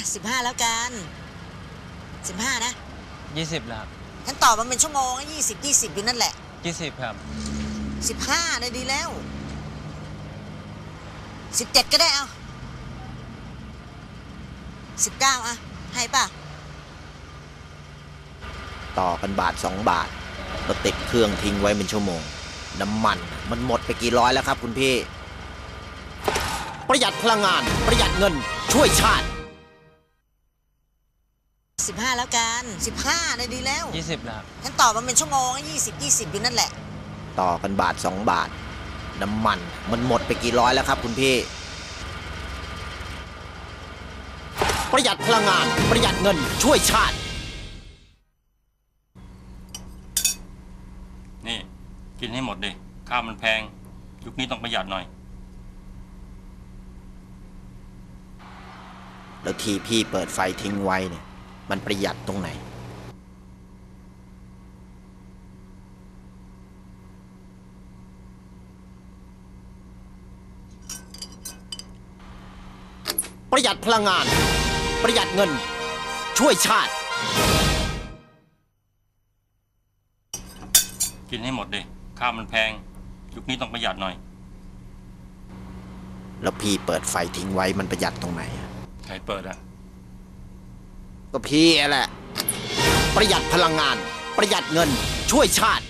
ะสิบห้าแล้วกันสิบห้านะยี่สิบแล้วฉันตอบมันเป็นชั่วโมงยี่สิบยี่สิบอยู่นั่นแหละยี่สิบครับสิบห้าเลยดีแล้วสิบเจ็ดก็ได้เอาสิบเก้าอะให้ป่ะ ต่อกันบาท2บาทเราติดเครื่องทิ้งไว้เป็นชั่วโมง น้ำมันมันหมดไปกี่ร้อยแล้วครับคุณพี่ ประหยัดพลังงานประหยัดเงินช่วยชาติ สิบห้าแล้วกันสิบห้าเลยดีแล้วยี่สิบแล้วฉันตอบมันเป็นชั่วโมงยี่สิบยี่สิบอยู่นั่นแหละ ต่อกันบาท 2 บาท น้ำมันมันหมดไปกี่ร้อยแล้วครับคุณพี่ ประหยัดพลังงานประหยัดเงินช่วยชาติ นี่ กินให้หมดดิข้าวมันแพง ยุคนี้ต้องประหยัดหน่อย แล้วทีพี่เปิดไฟทิ้งไว้เนี่ย มันประหยัดตรงไหน ประหยัดพลังงาน ประหยัดเงิน ช่วยชาติ กินให้หมดดิข้าวมันแพง ยุคนี้ต้องประหยัดหน่อย แล้วพี่เปิดไฟทิ้งไว้มันประหยัดตรงไหนอะ ใครเปิดอะ ก็พี่แหละ ประหยัดพลังงาน ประหยัดเงิน ช่วยชาติ